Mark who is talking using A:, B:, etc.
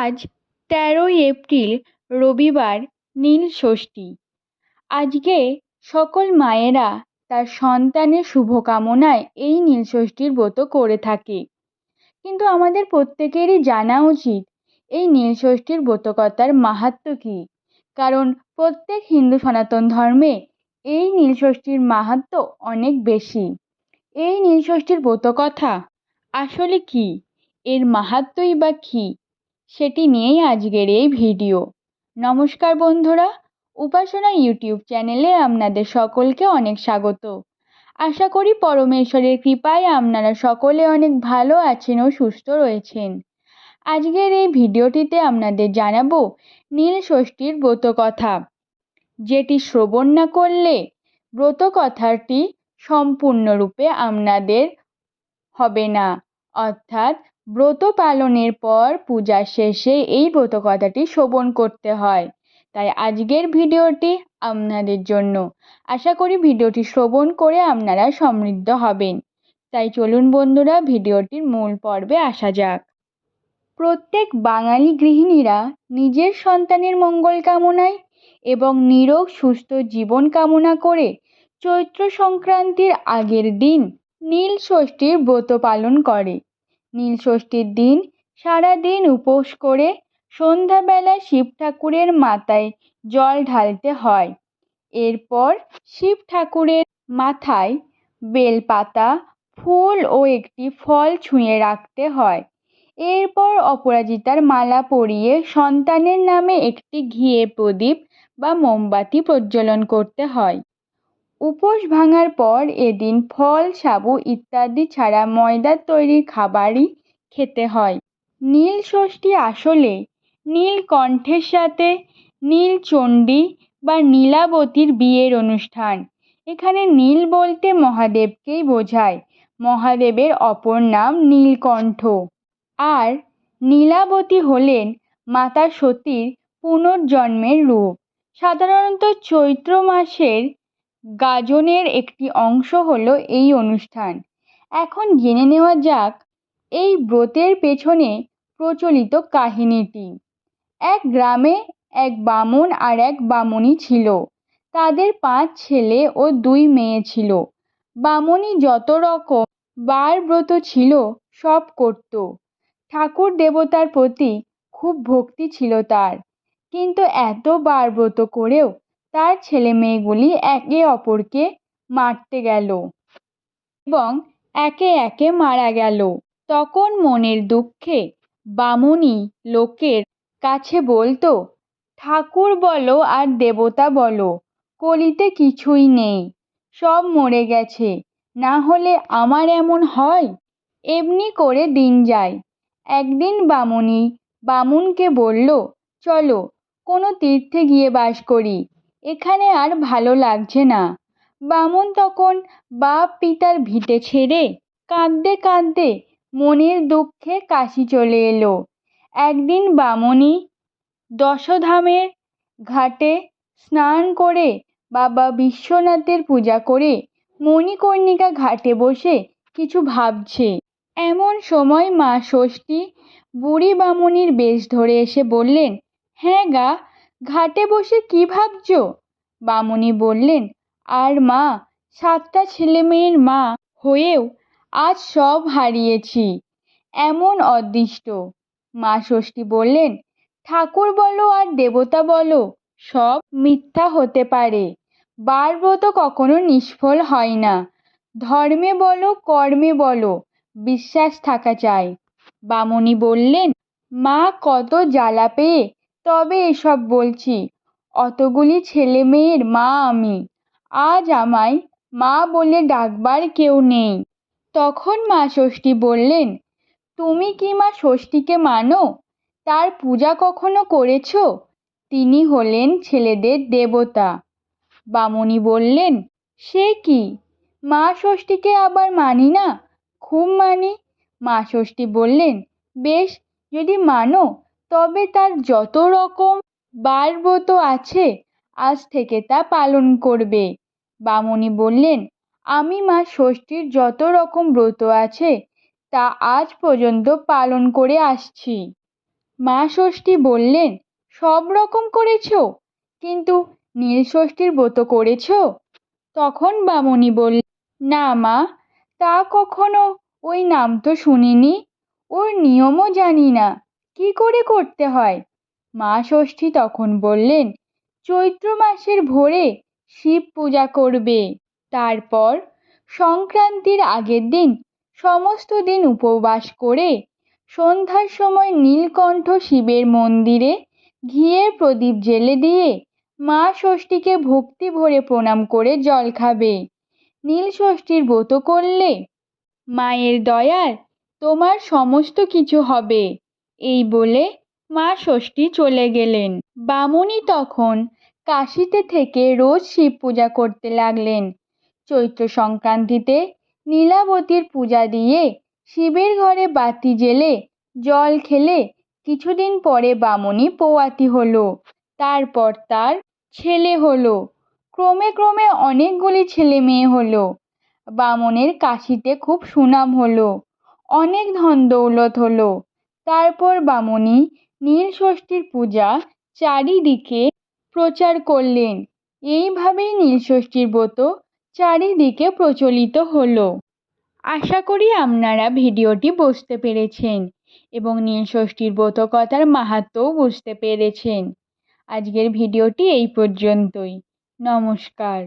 A: আজ তেরোই এপ্রিল, রবিবার নীল ষষ্ঠী। আজকে সকল মায়েরা তার সন্তানের শুভকামনায় এই নীল ষষ্ঠীর ব্রত করে থাকে। কিন্তু আমাদের প্রত্যেকেরই জানা উচিত, এই নীল ষষ্ঠীর ব্রতকথার মাহাত্ম্য কী? কারণ প্রত্যেক হিন্দু সনাতন ধর্মে এই নীল ষষ্ঠীর মাহাত্ম্য অনেক বেশি। এই নীল ষষ্ঠীর ব্রতকথা আসলে কী? এর মাহাত্ম্যই বা কী? সেটি নিয়েই আজকের এই ভিডিও। নমস্কার বন্ধুরা, উপাসনা ইউটিউব চ্যানেলে আপনাদের সকলকে অনেক স্বাগত। আশা করি পরমেশ্বরের কৃপায় আপনারা সকলে অনেক ভালো আছেন ও সুস্থ রয়েছেন। আজকের এই ভিডিওটিতে আপনাদের জানাব নীল ষষ্ঠীর ব্রতকথা, যেটি শ্রবণ না করলে ব্রতকথাটি সম্পূর্ণরূপে আপনাদের হবে না। অর্থাৎ ব্রত পালনের পর পূজার শেষে এই ব্রত কথাটি শ্রবণ করতে হয়। তাই আজকের ভিডিওটি আপনাদের জন্য। আশা করি ভিডিওটি শ্রবণ করে আপনারা সমৃদ্ধ হবেন। তাই চলুন বন্ধুরা, ভিডিওটির মূল পর্বে আসা যাক। প্রত্যেক বাঙালি গৃহিণীরা নিজের সন্তানের মঙ্গল কামনায় এবং নিরোগ সুস্থ জীবন কামনা করে চৈত্র সংক্রান্তির আগের দিন নীল ষষ্ঠীর ব্রত পালন করে। নীল ষষ্ঠীর দিন সারাদিন উপোস করে সন্ধ্যাবেলা শিব ঠাকুরের মাথায় জল ঢালতে হয়। এরপর শিব ঠাকুরের মাথায় বেলপাতা, ফুল ও একটি ফল ছুঁয়ে রাখতে হয়। এরপর অপরাজিতার মালা পরিয়ে সন্তানের নামে একটি ঘিয়ে প্রদীপ বা মোমবাতি প্রজ্বলন করতে হয়। উপোস ভাঙার পর এদিন ফল, সাবু ইত্যাদি ছাড়া ময়দার তৈরি খাবারই খেতে হয়। নীল ষষ্ঠী আসলে নীলকণ্ঠের সাথে নীলচণ্ডী বা নীলাবতীর বিয়ের অনুষ্ঠান। এখানে নীল বলতে মহাদেবকেই বোঝায়। মহাদেবের অপর নাম নীলকণ্ঠ। আর নীলাবতী হলেন মাতা সতীর পুনর্জন্মের রূপ। সাধারণত চৈত্র মাসের গাজনের একটি অংশ হলো এই অনুষ্ঠান। এখন জেনে নেওয়া যাক এই ব্রতের পেছনে প্রচলিত কাহিনীটি। এক গ্রামে এক বামুন আর এক বামুনি ছিল। তাদের পাঁচ ছেলে ও দুই মেয়ে ছিল। বামুনি যত রকম বার ব্রত ছিল, সব করত। ঠাকুর দেবতার প্রতি খুব ভক্তি ছিল তার। কিন্তু এত বার ব্রত করেও তার ছেলে মেয়েগুলি একে অপরকে মারতে গেল এবং একে একে মারা গেল। তখন মনের দুঃখে বামুনি লোকের কাছে বলতো, ঠাকুর বলো আর দেবতা বলো, কলিতে কিছুই নেই, সব মরে গেছে, না হলে আমার এমন হয়? এমনি করে দিন যায়। একদিন বামুনি বামুনকে বলল, চলো, কোনো তীর্থে গিয়ে বাস করি। এখানে আর ভালো লাগছে না। বামুন তখন বাপ পিতার ভিটে ছেড়ে কাঁদতে কাঁদতে মনের দুঃখে কাশি চলে এলো। একদিন বামুনি দশধামের ঘাটে স্নান করে বাবা বিশ্বনাথের পূজা করে মণিকর্ণিকা ঘাটে বসে কিছু ভাবছে। এমন সময় মা ষষ্ঠী বুড়ি বামুনির বেশ ধরে এসে বললেন হ্যাঁ গা ঘাটে বসে কি ভাবছ? বামুনি বললেন, আর মা, সাতটা ছেলে মেয়ের মা হয়েও আজ সব হারিয়েছি। এমন অদৃষ্ট। মা ষষ্ঠী বললেন, ঠাকুর বলো আর দেবতা বলো, সব মিথ্যা হতে পারে। বার ব্রত কখনো নিষ্ফল হয় না। ধর্মে বলো, কর্মে বলো, বিশ্বাস থাকা চাই। বামুনি বললেন, মা কত জ্বালা পেয়ে তবে এসব বলছি। অতগুলি ছেলে মেয়ের মা আমি। আজ আমায় মা বলে ডাকবার কেউ নেই। তখন মা ষষ্ঠী বললেন, তুমি কি মা ষষ্ঠীকে মানো? তার পূজা কখনো করেছ? তিনি হলেন ছেলেদের দেবতা। বামুনি বললেন, সে কি? মা ষষ্ঠীকে আবার মানি না? খুব মানি? মা ষষ্ঠী বললেন, বেশ, যদি মানো তবে তার যত রকম বার ব্রত আছে, আজ থেকে তা পালন করবে। বামুনি বললেন, আমি মা ষষ্ঠীর যত রকম ব্রত আছে, তা আজ পর্যন্ত পালন করে আসছি। মা ষষ্ঠী বললেন, সব রকম করেছ? কিন্তু নীল ষষ্ঠীর ব্রত করেছ? তখন বামুনি বলল না মা, তা কখনো, ওই নাম তো শুনিনি। ওর নিয়মও জানি না। কি করে করতে হয়? মা ষষ্ঠী তখন বললেন, চৈত্র মাসের ভোরে শিব পূজা করবে। তারপর সংক্রান্তির আগের দিন সমস্ত দিন উপবাস করে সন্ধ্যার সময় নীলকণ্ঠ শিবের মন্দিরে ঘিয়ের প্রদীপ জেলে দিয়ে মা ষষ্ঠীকে ভক্তি ভরে প্রণাম করে জল খাবে। নীল ষষ্ঠীর ব্রত করলে মায়ের দয়ার তোমার সমস্ত কিছু হবে। এই বলে মা ষষ্ঠী চলে গেলেন। বামুনি তখন কাশিতে থেকে রোজ শিব পূজা করতে লাগলেন। চৈত্র সংক্রান্তিতে নীলাবতীর পূজা দিয়ে শিবের ঘরে বাতি জেলে, জল খেলে কিছুদিন পরে বামুনি পোয়াতি হলো। তারপর তার ছেলে হলো। ক্রমে ক্রমে অনেকগুলি ছেলে মেয়ে হলো। বামনের কাশিতে খুব সুনাম হলো। অনেক ধন দৌলত হলো। তারপর বামুনি নীল ষষ্ঠীর পূজা চারিদিকে প্রচার করলেন। এইভাবেই নীলষষ্ঠীর ব্রত চারিদিকে প্রচলিত হলো। আশা করি আপনারা ভিডিওটি বুঝতে পেরেছেন এবং নীলষষ্ঠীর ব্রত কথার মাহাত্ম্যও বুঝতে পেরেছেন। আজকের ভিডিওটি এই পর্যন্তই। নমস্কার।